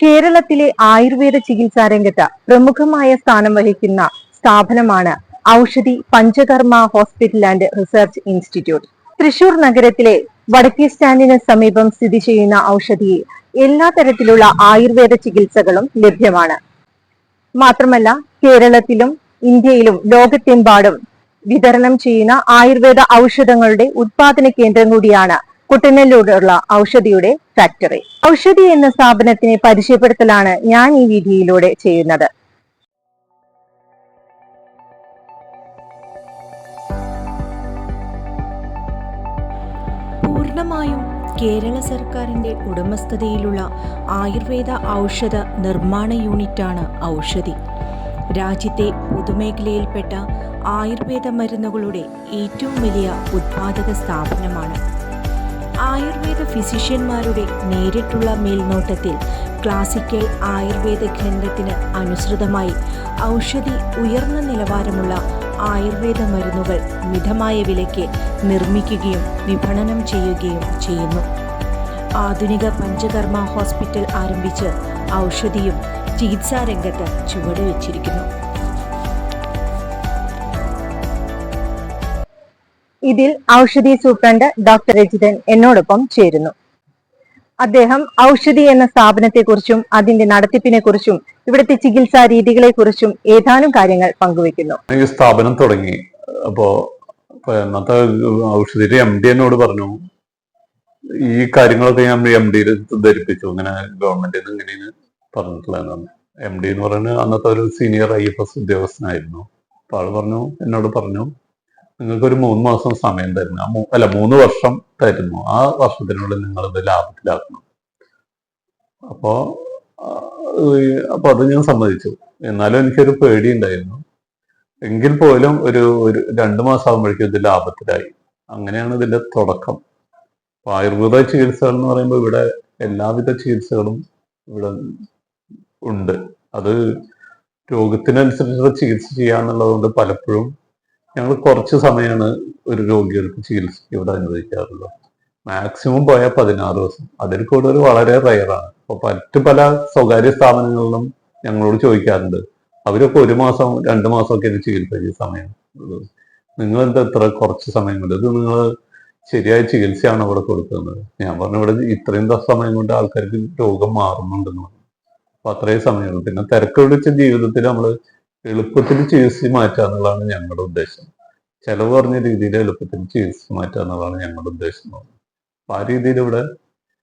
കേരളത്തിലെ ആയുർവേദ ചികിത്സാ രംഗത്ത് പ്രമുഖമായ സ്ഥാനം വഹിക്കുന്ന സ്ഥാപനമാണ് Oushadhi Panchakarma hospital and research institute. Thrissur നഗരത്തിലെ വടക്കേ സ്റ്റാൻഡിന് സമീപം സ്ഥിതി ചെയ്യുന്ന ഔഷധിയിൽ എല്ലാ തരത്തിലുള്ള ആയുർവേദ ചികിത്സകളും ലഭ്യമാണ്. മാത്രമല്ല കേരളത്തിലും ഇന്ത്യയിലും ലോകത്തെമ്പാടും വിതരണം ചെയ്യുന്ന ആയുർവേദ ഔഷധങ്ങളുടെ ഉത്പാദന കേന്ദ്രം കൂടിയാണ് കുട്ടനല്ലൂരുള്ള ഔഷധിയുടെ ഫാക്ടറി ഔഷധി എന്ന സ്ഥാപനത്തിനെ പരിചയപ്പെടുത്തലാണ് ഞാൻ ഈ വീഡിയോയിലൂടെ ചെയ്യുന്നത്. പൂർണമായും കേരള സർക്കാരിന്റെ ഉടമസ്ഥതയിലുള്ള ആയുർവേദ ഔഷധ നിർമ്മാണ യൂണിറ്റാണ് ഔഷധി. രാജ്യത്തെ പൊതുമേഖലയിൽപ്പെട്ട ആയുർവേദ മരുന്നുകളുടെ ഏറ്റവും വലിയ ഉത്പാദക സ്ഥാപനമാണ് ആയുർവേദ ഫിസിഷ്യന്മാരുടെ നേരിട്ടുള്ള മേൽനോട്ടത്തിൽ ക്ലാസിക്കൽ ആയുർവേദ ഗ്രന്ഥത്തിന് അനുസൃതമായി ഔഷധി ഉയർന്ന നിലവാരമുള്ള ആയുർവേദ മരുന്നുകൾ മിതമായ വിലയ്ക്ക് നിർമ്മിക്കുകയും വിപണനം ചെയ്യുകയും ചെയ്യുന്നു. ആധുനിക പഞ്ചകർമ്മ ഹോസ്പിറ്റൽ ആരംഭിച്ച് ഔഷധിയും ചികിത്സാരംഗത്ത് ചുവടുവെച്ചിരിക്കുന്നു ഇതിൽ ഔഷധി സൂപ്രണ്ട് ഡോക്ടർ രജിതൻ എന്നോടൊപ്പം ചേരുന്നു. അദ്ദേഹം ഔഷധി എന്ന സ്ഥാപനത്തെക്കുറിച്ചും അതിന്റെ നടത്തിപ്പിനെ കുറിച്ചും ഇവിടുത്തെ ചികിത്സാ രീതികളെ കുറിച്ചും ഏതാനും കാര്യങ്ങൾ പങ്കുവെക്കുന്നു ഈ സ്ഥാപനം തുടങ്ങി. അപ്പോ എന്നത്തെ ഔഷധിയുടെ എം ഡി എന്നോട് പറഞ്ഞു ഈ കാര്യങ്ങളൊക്കെ ഞാൻ എം ഡിയിൽ ധരിപ്പിച്ചു. ഇങ്ങനെ ഗവൺമെന്റിൽ നിന്ന് ഇങ്ങനെയാണ് പറഞ്ഞിട്ടുള്ളതെന്നാണ് എം ഡി എന്ന് പറയുന്നത് അന്നത്തെ ഒരു സീനിയർ ഐ എഫ് എസ് ഉദ്യോഗസ്ഥനായിരുന്നു. അപ്പൊ ആൾ പറഞ്ഞു എന്നോട് പറഞ്ഞു നിങ്ങൾക്ക് ഒരു മൂന്ന് മാസം സമയം തരുന്നു. ആ അല്ല മൂന്ന് വർഷം തരുന്നു. ആ വർഷത്തിനുള്ളിൽ നിങ്ങൾ ഇത് ലാഭത്തിലാക്കണം. അപ്പോ അപ്പൊ അത് ഞാൻ സമ്മതിച്ചു. എന്നാലും എനിക്കൊരു പേടി ഉണ്ടായിരുന്നു എങ്കിൽ പോലും ഒരു ഒരു രണ്ട് മാസം ആകുമ്പോഴേക്കും ഇത് ലാഭത്തിലായി. അങ്ങനെയാണ് ഇതിന്റെ തുടക്കം. അപ്പൊ ആയുർവേദ ചികിത്സകൾ എന്ന് പറയുമ്പോൾ ഇവിടെ എല്ലാവിധ ചികിത്സകളും ഇവിടെ ഉണ്ട്. അത് രോഗത്തിനനുസരിച്ചുള്ള ചികിത്സ ചെയ്യാന്നുള്ളത് കൊണ്ട് പലപ്പോഴും ഞങ്ങൾ കുറച്ച് സമയമാണ് ഒരു രോഗികൾക്ക് ചികിത്സയ്ക്ക് ഇവിടെ അനുവദിക്കാറുള്ളത്. മാക്സിമം പോയാൽ പതിനാറ് ദിവസം. അതിൽ കൂടുതൽ വളരെ റയറാണ്. അപ്പൊ മറ്റു പല സ്വകാര്യ സ്ഥാപനങ്ങളിലും ഞങ്ങളോട് ചോദിക്കാറുണ്ട്. അവരൊക്കെ ഒരു മാസം രണ്ട് മാസമൊക്കെ ഇത് ചികിത്സയ്ക്ക് സമയം നിങ്ങൾ എന്താ ഇത്ര കുറച്ച് സമയം കൊണ്ട്? ഇത് നിങ്ങൾ ശരിയായ ചികിത്സയാണ് അവിടെ കൊടുക്കുന്നത്? ഞാൻ പറഞ്ഞു ഇവിടെ ഇത്രയും സമയം കൊണ്ട് ആൾക്കാർക്ക് രോഗം മാറുന്നുണ്ടെന്ന് പറഞ്ഞു. അപ്പൊ അത്രയും സമയമുള്ളൂ പിന്നെ തിരക്ക് ജീവിതത്തിൽ നമ്മൾ എളുപ്പത്തിൽ ചികിത്സ മാറ്റുക എന്നുള്ളതാണ് ഞങ്ങളുടെ ഉദ്ദേശം. ചെലവ് കുറഞ്ഞ രീതിയിൽ എളുപ്പത്തിൽ ചികിത്സ മാറ്റുക എന്നുള്ളതാണ് ഞങ്ങളുടെ ഉദ്ദേശം. അപ്പൊ ആ രീതിയിൽ ഇവിടെ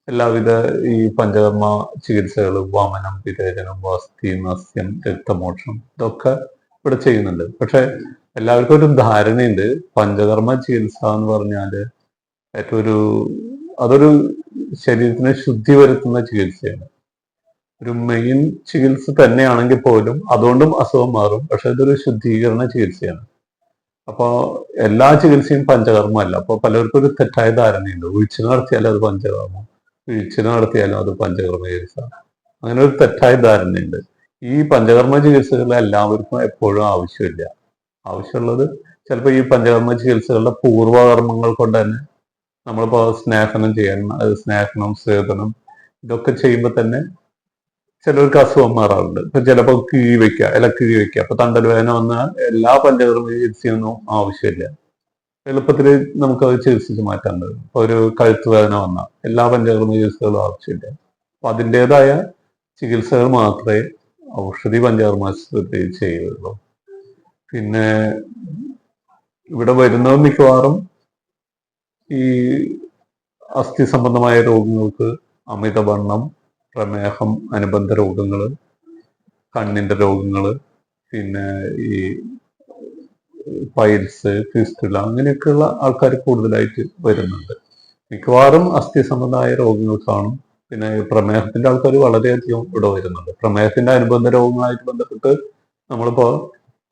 എല്ലാവിധ ഈ പഞ്ചകർമ്മ ചികിത്സകൾ വാമനം വിരേചനം വസ്തി നസ്യം രക്തമോക്ഷം ഇതൊക്കെ ഇവിടെ ചെയ്യുന്നുണ്ട്. പക്ഷെ എല്ലാവർക്കും ഒരു ധാരണയുണ്ട്. പഞ്ചകർമ്മ ചികിത്സ എന്ന് പറഞ്ഞാൽ ഏറ്റവും ഒരു അതൊരു ശരീരത്തിന് ശുദ്ധി വരുത്തുന്ന ചികിത്സയാണ്. ഒരു മെയിൻ ചികിത്സ തന്നെയാണെങ്കിൽ പോലും അതുകൊണ്ടും അസുഖം മാറും. പക്ഷെ ഇതൊരു ശുദ്ധീകരണ ചികിത്സയാണ്. അപ്പോൾ എല്ലാ ചികിത്സയും പഞ്ചകർമ്മ അല്ല അപ്പൊ പലർക്കും ഒരു തെറ്റായ ധാരണയുണ്ട്. വീഴ്ച നടത്തിയാലും അത് പഞ്ചകർമ്മം. വീഴ്ച നടത്തിയാലും അത് പഞ്ചകർമ്മ ചികിത്സ. അങ്ങനെ ഒരു തെറ്റായ ധാരണയുണ്ട്. ഈ പഞ്ചകർമ്മ ചികിത്സകൾ എല്ലാവർക്കും എപ്പോഴും ആവശ്യമില്ല. ആവശ്യമുള്ളത് ചിലപ്പോൾ ഈ പഞ്ചകർമ്മ ചികിത്സകളുടെ പൂർവകർമ്മങ്ങൾ കൊണ്ട് തന്നെ നമ്മളിപ്പോ സ്നേഹനം ചെയ്യണം സ്നേഹനം സേവനം ഇതൊക്കെ ചെയ്യുമ്പോൾ തന്നെ ചിലർക്ക് അസുഖം മാറാറുണ്ട്. ഇപ്പൊ ചിലപ്പോ കിഴി വെക്കുക ഇല കിഴി വെക്കുക അപ്പൊ തണ്ടൽ വേദന വന്നാൽ എല്ലാ പഞ്ചകർമ്മ ചികിത്സയൊന്നും ആവശ്യമില്ല. എളുപ്പത്തിൽ നമുക്കത് ചികിത്സിച്ച് മാറ്റാൻ കഴിയും ഇപ്പൊ ഒരു കഴുത്ത് വേദന വന്നാൽ എല്ലാ പഞ്ചകർമ്മ ചികിത്സകളും ആവശ്യമില്ല. അപ്പൊ അതിന്റെതായ ചികിത്സകൾ മാത്രമേ ഔഷധി പഞ്ചകർമാശുപത്രി ചെയ്യുള്ളൂ പിന്നെ ഇവിടെ വരുന്നത് മിക്കവാറും ഈ അസ്ഥി സംബന്ധമായ രോഗങ്ങൾക്ക് അമിതവണ്ണം പ്രമേഹം അനുബന്ധ രോഗങ്ങൾ കണ്ണിന്റെ രോഗങ്ങൾ പിന്നെ ഈ പൈൽസ് ഫിസ്റ്റുല അങ്ങനെയൊക്കെയുള്ള ആൾക്കാർ കൂടുതലായിട്ട് വരുന്നുണ്ട്. മിക്കവാറും അസ്ഥി സംബന്ധമായ രോഗങ്ങൾ കാണും. പിന്നെ പ്രമേഹത്തിന്റെ ആൾക്കാർ വളരെയധികം ഇവിടെ വരുന്നുണ്ട്. പ്രമേഹത്തിന്റെ അനുബന്ധ രോഗങ്ങളായിട്ട് ബന്ധപ്പെട്ട് നമ്മളിപ്പോ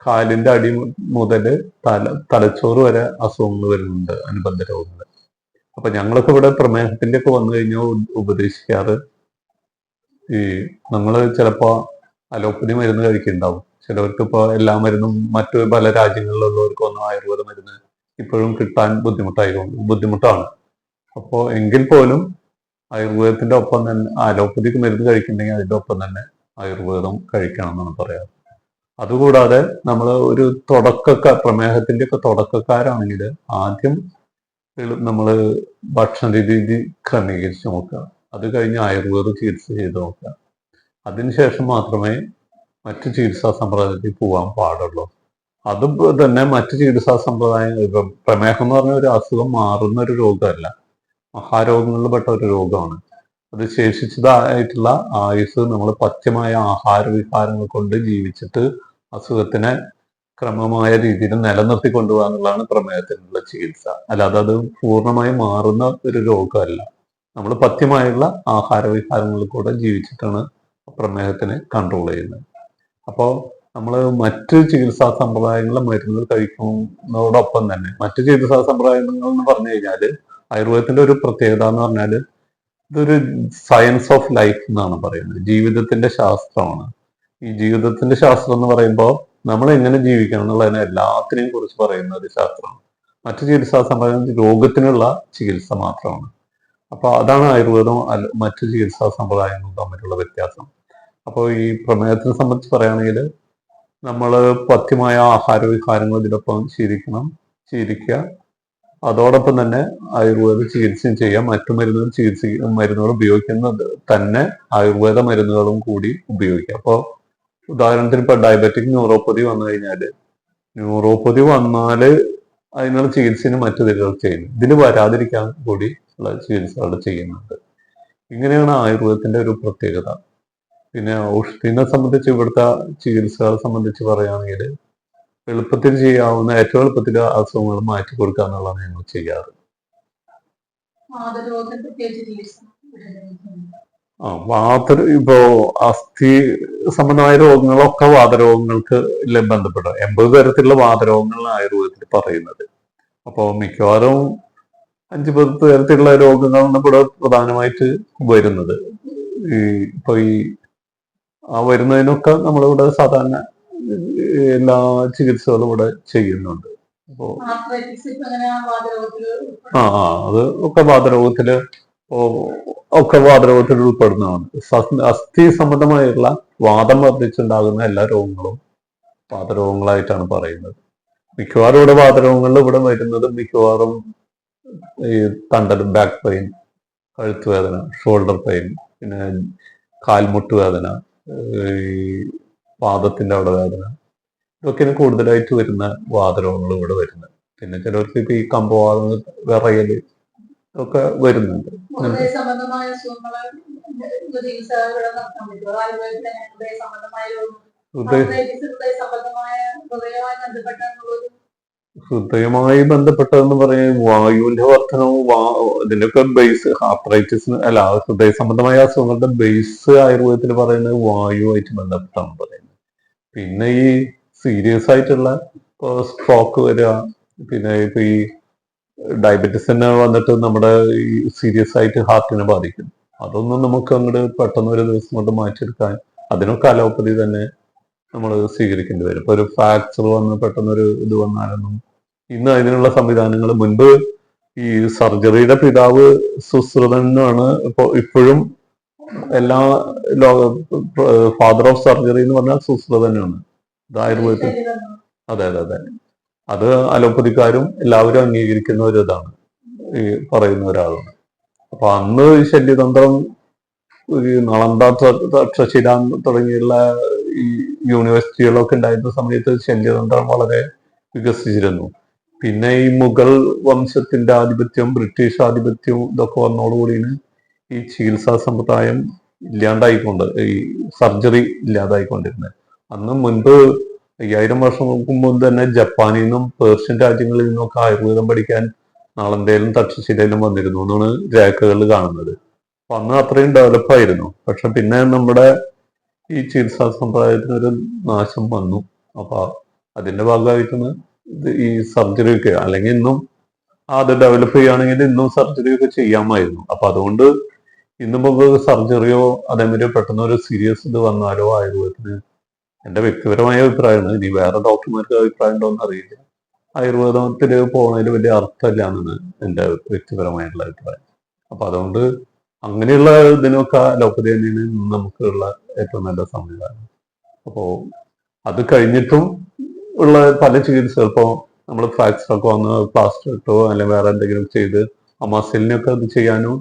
കാലിന്റെ അടി മുതൽ തല തലച്ചോറ് വരെ അസുഖങ്ങൾ വരുന്നുണ്ട് അനുബന്ധ രോഗങ്ങൾ. അപ്പൊ ഞങ്ങളൊക്കെ ഇവിടെ പ്രമേഹത്തിന്റെ ഒക്കെ വന്നു കഴിഞ്ഞാൽ ഉപദേശിക്കാറ് ഈ നമ്മൾ ചിലപ്പോ അലോപ്പതി മരുന്ന് കഴിക്കുന്നുണ്ടാവും ചിലവർക്ക് ഇപ്പൊ എല്ലാ മരുന്നും മറ്റു പല രാജ്യങ്ങളിലുള്ളവർക്കൊന്നും ആയുർവേദ മരുന്ന് ഇപ്പോഴും കിട്ടാൻ ബുദ്ധിമുട്ടായി ബുദ്ധിമുട്ടാണ്. അപ്പോ എങ്കിൽ പോലും ആയുർവേദത്തിന്റെ ഒപ്പം തന്നെ അലോപ്പതിക്ക് മരുന്ന് കഴിക്കുന്നുണ്ടെങ്കിൽ അതിന്റെ ഒപ്പം തന്നെ ആയുർവേദം കഴിക്കണം എന്നാണ് പറയാറ്. അതുകൂടാതെ നമ്മൾ ഒരു തുടക്കക്കാർ പ്രമേഹത്തിന്റെ ഒക്കെ തുടക്കക്കാരാണെങ്കിൽ ആദ്യം നമ്മൾ ഭക്ഷണ രീതി ക്രമീകരിച്ച് നോക്കുക. അത് കഴിഞ്ഞ് ആയുർവേദ ചികിത്സ ചെയ്ത് നോക്കുക. അതിനുശേഷം മാത്രമേ മറ്റ് ചികിത്സാ സമ്പ്രദായത്തിൽ പോകാൻ പാടുള്ളൂ. അത് തന്നെ മറ്റ് ചികിത്സാ സമ്പ്രദായം ഇപ്പം പ്രമേഹം എന്ന് പറഞ്ഞ ഒരു അസുഖം മാറുന്ന ഒരു രോഗമല്ല. മഹാരോഗങ്ങളിൽ പെട്ട ഒരു രോഗമാണ്. അത് ശേഷിച്ചതായിട്ടുള്ള ആയുസ് നമ്മൾ പഥ്യമായ ആഹാര വിഹാരങ്ങൾ കൊണ്ട് ജീവിച്ചിട്ട് അസുഖത്തിനെ ക്രമമായ രീതിയിൽ നിലനിർത്തി കൊണ്ടുപോകാന്നുള്ളതാണ് പ്രമേഹത്തിനുള്ള ചികിത്സ. അല്ലാതെ അത് പൂർണമായി മാറുന്ന ഒരു രോഗമല്ല. നമ്മൾ പഥ്യമായുള്ള ആഹാര വിഹാരങ്ങളിൽ കൂടെ ജീവിച്ചിട്ടാണ് പ്രമേഹത്തിനെ കൺട്രോൾ ചെയ്യുന്നത്. അപ്പോൾ നമ്മൾ മറ്റ് ചികിത്സാ സമ്പ്രദായങ്ങളെ മരുന്നുകൾ കഴിക്കുന്നതോടൊപ്പം തന്നെ മറ്റ് ചികിത്സാ സമ്പ്രദായങ്ങൾ എന്ന് പറഞ്ഞു കഴിഞ്ഞാൽ ആയുർവേദത്തിന്റെ ഒരു പ്രത്യേകത എന്ന് പറഞ്ഞാൽ ഇതൊരു സയൻസ് ഓഫ് ലൈഫ് എന്നാണ് പറയുന്നത്. ജീവിതത്തിന്റെ ശാസ്ത്രമാണ്. ഈ ജീവിതത്തിന്റെ ശാസ്ത്രം എന്ന് പറയുമ്പോൾ നമ്മൾ എങ്ങനെ ജീവിക്കണം എന്നുള്ളതിനെ എല്ലാത്തിനെയും കുറിച്ച് പറയുന്ന ഒരു ശാസ്ത്രമാണ്. മറ്റു ചികിത്സാ സമ്പ്രദായം രോഗത്തിനുള്ള ചികിത്സ മാത്രമാണ്. അപ്പൊ അതാണ് ആയുർവേദം മറ്റു ചികിത്സാ സമ്പ്രദായങ്ങളും തമ്മിലുള്ള വ്യത്യാസം. അപ്പോൾ ഈ പ്രമേഹത്തിനെ സംബന്ധിച്ച് പറയുകയാണെങ്കിൽ നമ്മൾ പഥ്യമായ ആഹാര വിഹാരങ്ങൾ ഇതിനൊപ്പം ശീലിക്കണം ശീലിക്കുക. അതോടൊപ്പം തന്നെ ആയുർവേദ ചികിത്സയും ചെയ്യാം മറ്റു മരുന്നുകൾ ചികിത്സ മരുന്നുകൾ ഉപയോഗിക്കുന്നത് തന്നെ ആയുർവേദ മരുന്നുകളും കൂടി ഉപയോഗിക്കാം അപ്പോൾ ഉദാഹരണത്തിന് ഇപ്പൊ ഡയബറ്റിക് ന്യൂറോപ്പതി വന്നു കഴിഞ്ഞാൽ ന്യൂറോപ്പതി വന്നാൽ അതിനുള്ള ചികിത്സയും മറ്റു ഇതിലുകൾ ചെയ്യുന്നു. ഇതിൽ വരാതിരിക്കാൻ കൂടി ഉള്ള ചികിത്സകൾ ചെയ്യുന്നുണ്ട്. ഇങ്ങനെയാണ് ആയുർവേദത്തിന്റെ ഒരു പ്രത്യേകത. പിന്നെ ഔഷധത്തിനെ സംബന്ധിച്ച് ഇവിടുത്തെ ചികിത്സകളെ സംബന്ധിച്ച് പറയുകയാണെങ്കിൽ എളുപ്പത്തിൽ ചെയ്യാവുന്ന ഏറ്റവും എളുപ്പത്തിൽ അസുഖങ്ങൾ മാറ്റി കൊടുക്കുക എന്നുള്ളതാണ് ഞങ്ങൾ ചെയ്യാറ്. വാത ഇപ്പോ അസ്ഥി സംബന്ധമായ രോഗങ്ങളൊക്കെ വാതരോഗങ്ങൾക്ക് ബന്ധപ്പെട്ട എൺപത് തരത്തിലുള്ള വാതരോഗങ്ങളാണ് ആയുർവേദത്തിൽ പറയുന്നത്. അപ്പോൾ മിക്കവാറും അഞ്ച് പത്ത് തരത്തിലുള്ള രോഗങ്ങളാണ് ഇവിടെ പ്രധാനമായിട്ട് വരുന്നത്. ഈ ഇപ്പൊ ഈ ആ വരുന്നതിനൊക്കെ നമ്മളിവിടെ സാധാരണ എല്ലാ ചികിത്സകളും ഇവിടെ ചെയ്യുന്നുണ്ട്. അപ്പോ ആ അത് ഒക്കെ വാതരോഗത്തിൽ ഒക്കെ വാതരോഗത്തിൽ ഉൾപ്പെടുന്നതാണ്. അസ്ഥി സംബന്ധമായുള്ള വാദം വർദ്ധിച്ചുണ്ടാകുന്ന എല്ലാ രോഗങ്ങളും വാതരോഗങ്ങളായിട്ടാണ് പറയുന്നത്. മിക്കവാറും ഇവിടെ വാതരോഗങ്ങളിൽ ഇവിടെ വരുന്നത് മിക്കവാറും ഈ തണ്ടൽ ബാക്ക് പെയിൻ കഴുത്ത് വേദന ഷോൾഡർ പെയിൻ പിന്നെ കാൽമുട്ട് വേദന ഈ പാദത്തിന്റെ അവിടെ വേദന. ഇതൊക്കെയാണ് കൂടുതലായിട്ട് വരുന്ന വാതരോഗങ്ങൾ ഇവിടെ വരുന്നത്. പിന്നെ ചിലർക്ക് ഇപ്പൊ ഈ കമ്പവാദം വിറയൽ ഒക്കെ വരുന്നുണ്ട്. ഹൃദയമായി ബന്ധപ്പെട്ടതെന്ന് പറയാൻ വായുവിന്റെ വർധനവും വാ- ഇതിന്റെയൊക്കെ ബേസ് ആർത്രൈറ്റിസിന് അല്ല ഹൃദയ സംബന്ധമായ അസുഖങ്ങളുടെ ബേസ് ആയുർവേദത്തിൽ പറയുന്നത് വായുവായിട്ട് ബന്ധപ്പെട്ടാണ് പറയുന്നത്. പിന്നെ ഈ സീരിയസ് ആയിട്ടുള്ള സ്ട്രോക്ക് വരിക പിന്നെ ഇപ്പൊ ഈ ഡയബറ്റിസ് തന്നെ വന്നിട്ട് നമ്മുടെ ഈ സീരിയസ് ആയിട്ട് ഹാർട്ടിനെ ബാധിക്കും. അതൊന്നും നമുക്ക് അങ്ങോട്ട് പെട്ടെന്ന് ഒരു ദിവസം കൊണ്ട് മാറ്റിയെടുക്കാൻ അതിനൊക്കെ അലോപ്പതി തന്നെ നമ്മൾ സ്വീകരിക്കേണ്ടി വരും. ഇപ്പൊ ഒരു ഫ്രാക്ചർ വന്ന് പെട്ടെന്നൊരു ഇത് വന്നാലൊന്നും ഇന്ന് അതിനുള്ള സംവിധാനങ്ങൾ മുൻപ് ഈ സർജറിയുടെ പിതാവ് സുശ്രുതൻ എന്നാണ് ഇപ്പോ ഇപ്പോഴും എല്ലാ ലോക ഫാദർ ഓഫ് സർജറി എന്ന് പറഞ്ഞാൽ സുശ്രുതനാണ് ആയുർവേദത്തിൽ അതെ അതെ അതെ. അത് അലോപ്പതിക്കാരും എല്ലാവരും അംഗീകരിക്കുന്ന ഒരു ഇതാണ്. ഈ പറയുന്ന ഒരാളാണ് അപ്പൊ അന്ന് ശല്യതന്ത്രം ഈ നളന്ത തക്ഷശിരാൻ തുടങ്ങിയുള്ള ഈ യൂണിവേഴ്സിറ്റികളൊക്കെ ഉണ്ടായിരുന്ന സമയത്ത് ശല്യതന്ത്രം വളരെ വികസിച്ചിരുന്നു. പിന്നെ ഈ മുഗൾ വംശത്തിന്റെ ആധിപത്യം ബ്രിട്ടീഷ് ആധിപത്യം ഇതൊക്കെ വന്നതോടുകൂടിയാണ് ഈ ചികിത്സാ സമ്പ്രദായം ഇല്ലാണ്ടായിക്കൊണ്ട് ഈ സർജറി ഇല്ലാതായിക്കൊണ്ടിരുന്നത്. അന്ന് മുൻപ് അയ്യായിരം വർഷം മുമ്പ് തന്നെ ജപ്പാനിൽ നിന്നും പേർഷ്യൻ രാജ്യങ്ങളിൽ നിന്നൊക്കെ ആയുർവേദം പഠിക്കാൻ നാളന്തയിലും തക്ഷശിലയിലും വന്നിരുന്നു എന്നാണ് രേഖകളിൽ കാണുന്നത്. അപ്പൊ അന്ന് അത്രയും ഡെവലപ്പായിരുന്നു പക്ഷെ പിന്നെ നമ്മുടെ ഈ ചികിത്സാ സമ്പ്രദായത്തിനൊരു നാശം വന്നു. അപ്പൊ അതിന്റെ ഭാഗമായിട്ടാണ് ഈ സർജറി ഒക്കെ അല്ലെങ്കിൽ ഇന്നും അത് ഡെവലപ്പ് ചെയ്യുകയാണെങ്കിൽ ഇന്നും സർജറി ഒക്കെ ചെയ്യാമായിരുന്നു. അപ്പൊ അതുകൊണ്ട് ഇന്ന് നമുക്ക് സർജറിയോ അതേമാതിരി പെട്ടെന്ന് ഒരു സീരിയസ് ഇത് വന്നാലോ ആയുർവേദത്തിന് എന്റെ വ്യക്തിപരമായ അഭിപ്രായമാണ്. ഇനി വേറെ ഡോക്ടർമാർക്ക് അഭിപ്രായം ഉണ്ടോ എന്ന് അറിയില്ല ആയുർവേദത്തിൽ പോകുന്നതിൽ വലിയ അർത്ഥമില്ല എന്നാണ് എന്റെ വ്യക്തിപരമായിട്ടുള്ള അഭിപ്രായം. അപ്പൊ അതുകൊണ്ട് അങ്ങനെയുള്ള ഇതിനൊക്കെ അലോപ്പതി തന്നെയാണ് നമുക്കുള്ള ഏറ്റവും നല്ല സംവിധാനം. അപ്പോൾ അത് കഴിഞ്ഞിട്ടും ഉള്ള പല ചികിത്സകൾ ഇപ്പോൾ നമ്മൾ ഫ്രാക്ചർ ഒക്കെ വന്ന് പ്ലാസ്റ്റർ ഇട്ടോ അല്ലെങ്കിൽ വേറെ എന്തെങ്കിലും ചെയ്ത് ആ മസിലിനൊക്കെ അത് ചെയ്യാനും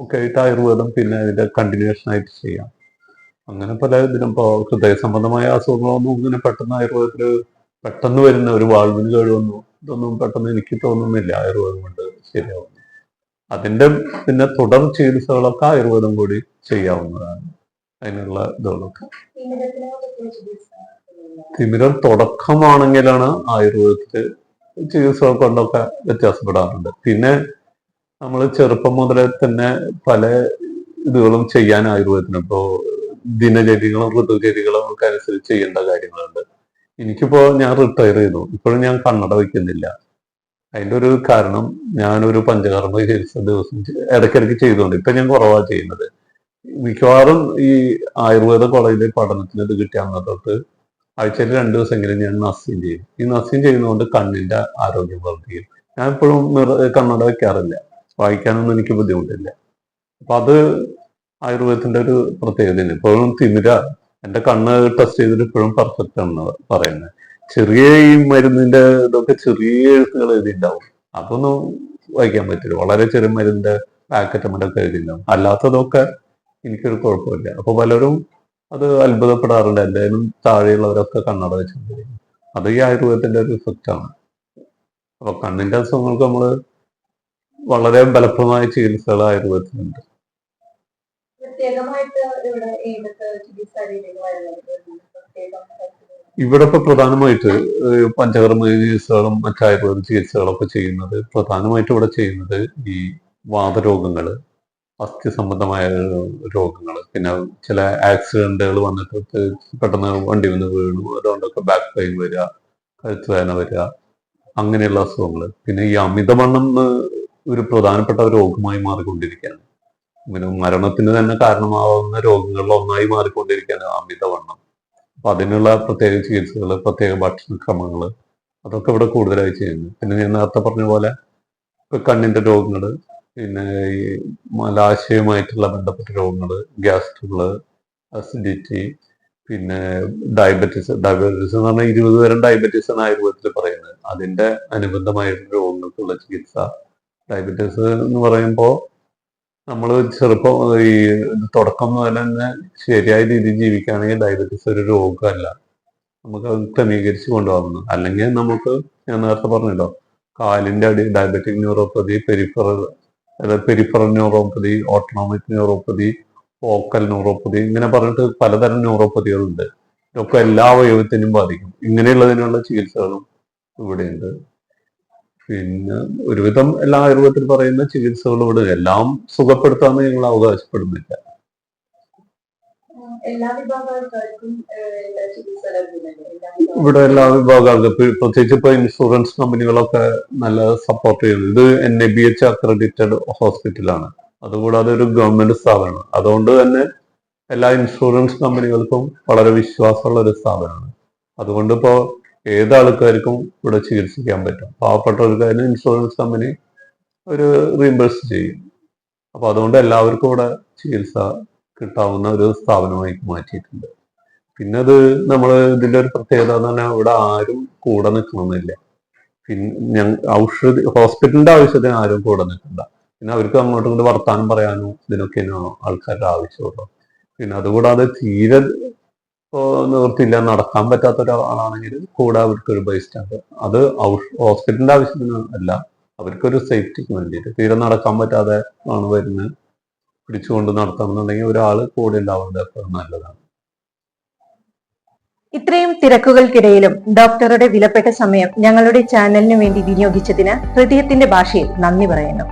ഒക്കെ ആയിട്ട് ആയുർവേദം പിന്നെ അതിന്റെ കണ്ടിന്യൂഷൻ ആയിട്ട് ചെയ്യാം. അങ്ങനെ പല ഇതിനും ഇപ്പോൾ ഹൃദയ സംബന്ധമായ അസുഖങ്ങളൊന്നും ഇങ്ങനെ പെട്ടെന്ന് ആയുർവേദത്തിൽ പെട്ടെന്ന് വരുന്ന ഒരു വാൾവിന് കഴിവൊന്നും ഇതൊന്നും പെട്ടെന്ന് എനിക്ക് തോന്നുന്നില്ല ആയുർവേദം കൊണ്ട് ശരിയാവുന്നു അതിന്റെ പിന്നെ തുടർ ചികിത്സകളൊക്കെ ആയുർവേദം കൂടി ചെയ്യാവുന്നതാണ്. അതിനുള്ള ഇതുകളൊക്കെ. തിമിരം തുടക്കമാണെങ്കിലാണ് ആയുർവേദത്തിൽ ചികിത്സ കൊണ്ടൊക്കെ വ്യത്യാസപ്പെടാറുണ്ട്. പിന്നെ നമ്മൾ ചെറുപ്പം മുതലേ തന്നെ പല ഇതുകളും ചെയ്യാൻ ആയുർവേദത്തിന് ഇപ്പോ ദിനചര്യകളും ഋതുചര്യകളും ഒക്കെ അനുസരിച്ച് ചെയ്യേണ്ട കാര്യങ്ങളുണ്ട്. എനിക്കിപ്പോ ഞാൻ റിട്ടയർ ചെയ്തു. ഇപ്പോഴും ഞാൻ കണ്ണട വയ്ക്കുന്നില്ല അതിന്റെ ഒരു കാരണം ഞാനൊരു പഞ്ചകർമ്മ ചികിത്സ ദിവസം ഇടയ്ക്കിടയ്ക്ക് ചെയ്തുകൊണ്ട് ഇപ്പൊ ഞാൻ കുറവാ ചെയ്യുന്നത്. മിക്കവാറും ഈ ആയുർവേദ കോളേജിലെ പഠനത്തിന് ഇത് കിട്ടിയ അന്ന് തൊട്ട് ആഴ്ചയിൽ രണ്ടു ദിവസമെങ്കിലും ഞാൻ നസ്യം ചെയ്യും. ഈ നസ്യം ചെയ്യുന്നതുകൊണ്ട് കണ്ണിന്റെ ആരോഗ്യം വർദ്ധിക്കും. ഞാൻ ഇപ്പോഴും കണ്ണട വെക്കാറില്ല. വായിക്കാനൊന്നും എനിക്ക് ബുദ്ധിമുട്ടില്ല. അപ്പൊ അത് ആയുർവേദത്തിന്റെ ഒരു പ്രത്യേകത ഇപ്പോഴും തിമിര എന്റെ കണ്ണ് ടെസ്റ്റ് ചെയ്തിട്ട് ഇപ്പോഴും പെർഫെക്റ്റ് ആണ് പറയുന്നത്. ചെറിയ ഈ മരുന്നിന്റെ ഇതൊക്കെ ചെറിയ എഴുത്തുകൾ എഴുതിണ്ടാവും അതൊന്നും വായിക്കാൻ പറ്റില്ല. വളരെ ചെറിയ മരുന്നിന്റെ പാക്കറ്റ് മറ്റൊക്കെ എഴുതിണ്ടാവും അല്ലാത്തതൊക്കെ എനിക്കൊരു കുഴപ്പമില്ല. അപ്പൊ പലരും അത് അത്ഭുതപ്പെടാറുണ്ട്. എന്തായാലും താഴെയുള്ളവരൊക്കെ കണ്ണട വെച്ചിട്ടുണ്ട് അത് ഈ ആയുർവേദത്തിന്റെ ഒരു ഇഫക്റ്റ് ആണ്. അപ്പൊ കണ്ണിന്റെ അസുഖങ്ങൾക്ക് നമ്മൾ വളരെ ബലപ്രദമായ ചികിത്സകൾ ആയുർവേദത്തിലുണ്ട് ഇവിടെ ഏതൊക്കെ ഇപ്പൊ പ്രധാനമായിട്ട് പഞ്ചകർമ്മ ചികിത്സകളും മറ്റ് ആയുർവേദ ചികിത്സകളൊക്കെ ചെയ്യുന്നത് പ്രധാനമായിട്ട് ഇവിടെ ചെയ്യുന്നത് ഈ വാതരോഗങ്ങൾ അസ്ഥി സംബന്ധമായ രോഗങ്ങൾ പിന്നെ ചില ആക്സിഡന്റുകൾ വന്നിട്ട് പെട്ടെന്ന് വണ്ടി വന്ന് വീണു അതുകൊണ്ടൊക്കെ ബാക്ക് പെയിൻ വരിക കഴുത്ത് വേദന വരിക അങ്ങനെയുള്ള അസുഖങ്ങൾ പിന്നെ ഈ അമിതവണ്ണം ഒരു പ്രധാനപ്പെട്ട രോഗമായി മാറിക്കൊണ്ടിരിക്കുകയാണ്. ഇങ്ങനെ മരണത്തിന് തന്നെ കാരണമാവുന്ന രോഗങ്ങളിൽ ഒന്നായി മാറിക്കൊണ്ടിരിക്കുകയാണ് അമിതവണ്ണം. അപ്പൊ അതിനുള്ള പ്രത്യേക ചികിത്സകൾ പ്രത്യേക ഭക്ഷണക്രമങ്ങൾ അതൊക്കെ ഇവിടെ കൂടുതലായി ചെയ്യുന്നു. പിന്നെ ഞാൻ നേരത്തെ പറഞ്ഞ പോലെ ഇപ്പൊ കണ്ണിന്റെ രോഗങ്ങൾ പിന്നെ ഈ മലാശയവുമായിട്ടുള്ള ബന്ധപ്പെട്ട രോഗങ്ങൾ ഗ്യാസ്ട്രികൾ അസിഡിറ്റി പിന്നെ ഡയബറ്റിസ് ഡയബറ്റീസ് എന്ന് പറഞ്ഞാൽ ഇരുപത് തരം ഡയബറ്റിസ് ആണ് ആയുർവേദത്തിൽ പറയുന്നത്. അതിന്റെ അനുബന്ധമായിട്ടുള്ള രോഗങ്ങൾക്കുള്ള ചികിത്സ. ഡയബറ്റിസ് എന്ന് പറയുമ്പോൾ നമ്മൾ ചെറുപ്പം ഈ തുടക്കം മുതൽ തന്നെ ശരിയായ രീതിയിൽ ജീവിക്കുകയാണെങ്കിൽ ഡയബറ്റീസ് ഒരു രോഗമല്ല. നമുക്ക് അത് ക്രമീകരിച്ച് കൊണ്ടുപോകുന്നു അല്ലെങ്കിൽ നമുക്ക് ഞാൻ നേരത്തെ പറഞ്ഞല്ലോ കാലിന്റെ അടി diabetic neuropathy peripheral peripheral neuropathy autonomic neuropathy focal neuropathy ഇങ്ങനെ പറഞ്ഞിട്ട് പലതരം ന്യൂറോപ്പതികളുണ്ട് ഇതൊക്കെ എല്ലാ അവയവത്തിനും ബാധിക്കും. ഇങ്ങനെയുള്ളതിനുള്ള ചികിത്സകളും ഇവിടെയുണ്ട്. പിന്നെ ഒരുവിധം എല്ലാ ആയുർവേദത്തിൽ പറയുന്ന ചികിത്സകളും ഇവിടെ എല്ലാം സുഖപ്പെടുത്താന്ന് ഞങ്ങൾ അവകാശപ്പെടുന്നില്ല. ഇവിടെ എല്ലാ വിഭാഗങ്ങൾക്കും പ്രത്യേകിച്ച് ഇപ്പൊ ഇൻഷുറൻസ് കമ്പനികളൊക്കെ നല്ല സപ്പോർട്ട് ചെയ്യുന്നു ഇത് N A B H accredited ഹോസ്പിറ്റലാണ് അതുകൂടാതെ ഒരു ഗവൺമെന്റ് സ്ഥാപനമാണ്. അതുകൊണ്ട് തന്നെ എല്ലാ ഇൻഷുറൻസ് കമ്പനികൾക്കും വളരെ വിശ്വാസമുള്ള ഒരു സ്ഥാപനമാണ്. അതുകൊണ്ട് ഇപ്പോ ഏത് ആൾക്കാർക്കും ഇവിടെ ചികിത്സിക്കാൻ പറ്റും. പാവപ്പെട്ടവർക്കായാലും ഇൻഷുറൻസ് കമ്പനി ഒരു റീംബേഴ്സ് ചെയ്യും. അപ്പൊ അതുകൊണ്ട് എല്ലാവർക്കും ഇവിടെ ചികിത്സ കിട്ടാവുന്ന ഒരു സ്ഥാപനമായി മാറ്റിയിട്ടുണ്ട്. പിന്നെ അത് നമ്മൾ ഇതിന്റെ ഒരു പ്രത്യേകത എന്ന് പറഞ്ഞാൽ ഇവിടെ ആരും കൂടെ നിൽക്കണമെന്നില്ല പിന്നെ ഞങ്ങൾ ഔഷധ ഹോസ്പിറ്റലിന്റെ ആവശ്യത്തിന് ആരും കൂടെ നിൽക്കണ്ട. പിന്നെ അവർക്ക് അങ്ങോട്ടും ഇങ്ങോട്ട് വർത്താനം പറയാനോ ഇതിനൊക്കെയാണ് ആൾക്കാരുടെ ആവശ്യമുള്ളൂ പിന്നെ അതുകൂടാതെ തീരെ നിവൃത്തിയില്ല നടക്കാൻ പറ്റാത്ത ഒരാളാണെങ്കിൽ കൂടെ അവർക്ക് ഒരു ബൈസ്റ്റാൻഡ് അത് ഹോസ്പിറ്റലിന്റെ ആവശ്യത്തിന് അല്ല അവർക്കൊരു സേഫ്റ്റിക്ക് വേണ്ടിയിട്ട്. തീരെ നടക്കാൻ പറ്റാതെ ആണ് വരുന്നത് പിടിച്ചുകൊണ്ട് നടത്തണമെന്നുണ്ടെങ്കിൽ ഒരാൾ കൂടെ ഉണ്ടാവുന്നത് എപ്പോഴും നല്ലതാണ്. ഇത്രയും തിരക്കുകൾക്കിടയിലും ഡോക്ടറുടെ വിലപ്പെട്ട സമയം ഞങ്ങളുടെ ചാനലിനു വേണ്ടി വിനിയോഗിച്ചതിന് ഹൃദയത്തിന്റെ ഭാഷയിൽ നന്ദി പറയുന്നു.